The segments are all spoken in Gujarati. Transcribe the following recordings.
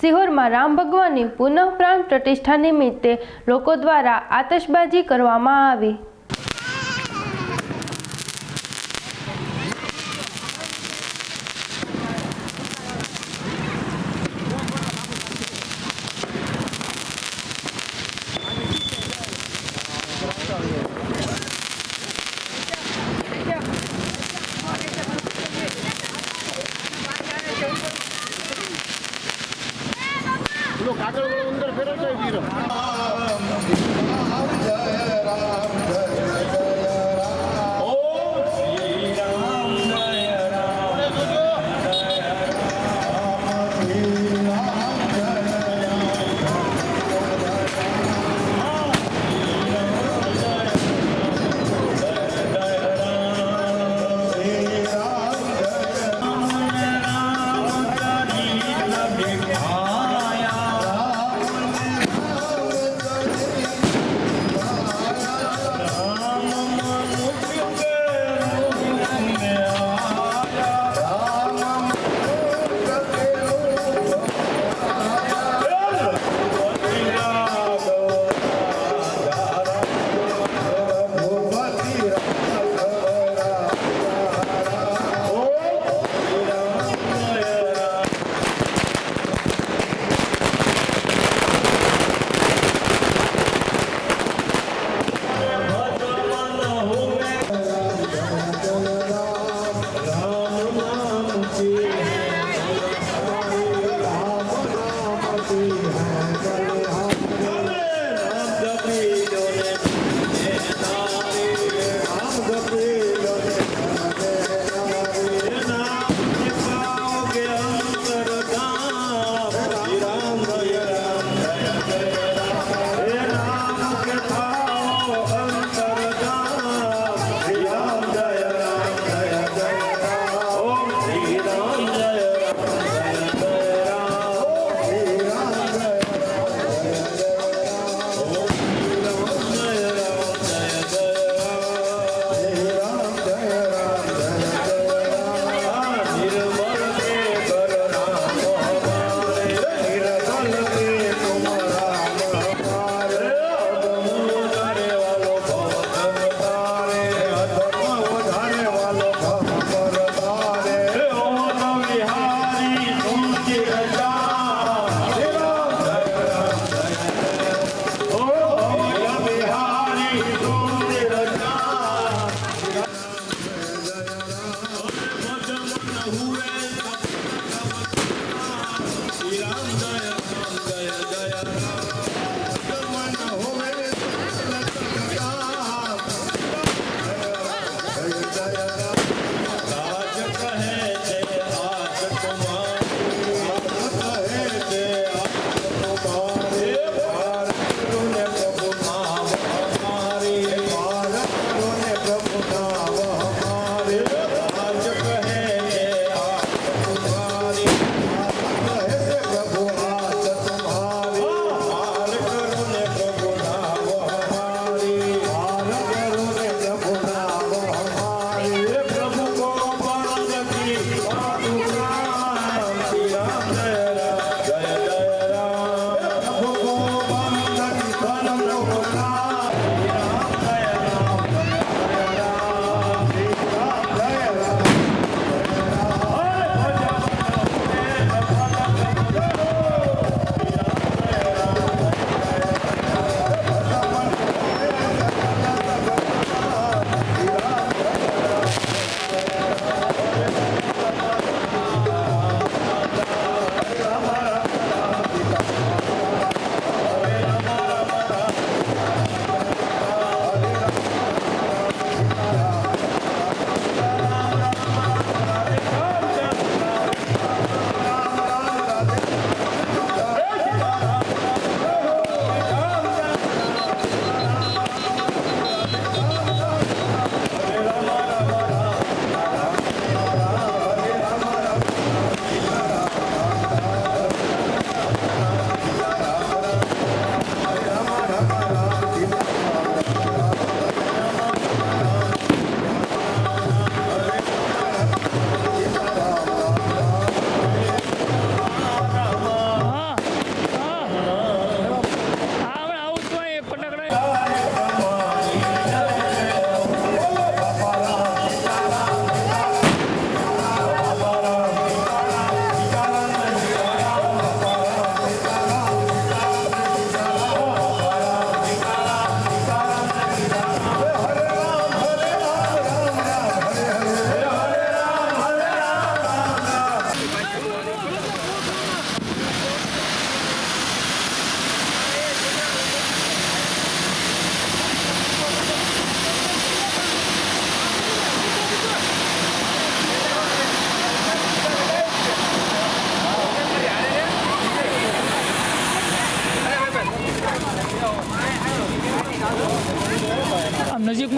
સિહોરમાં રામ ભગવાનની પુનઃ પ્રાણ પ્રતિષ્ઠા નિમિત્તે લોકો દ્વારા આતશબાજી કરવામાં આવી. உங்கள் பிறகு வீரம்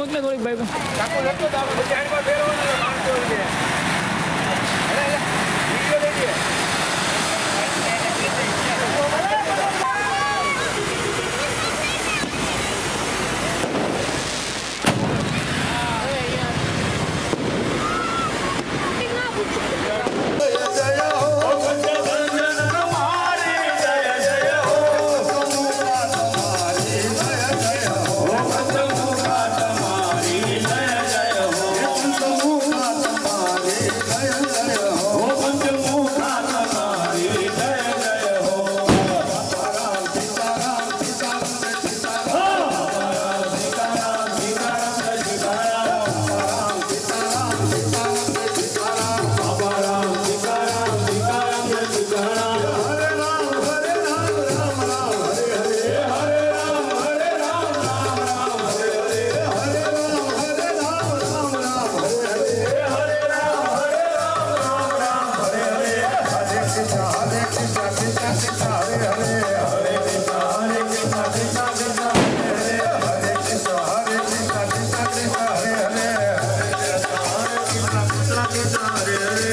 વીરો ને થોડીક ભાઈ. Hare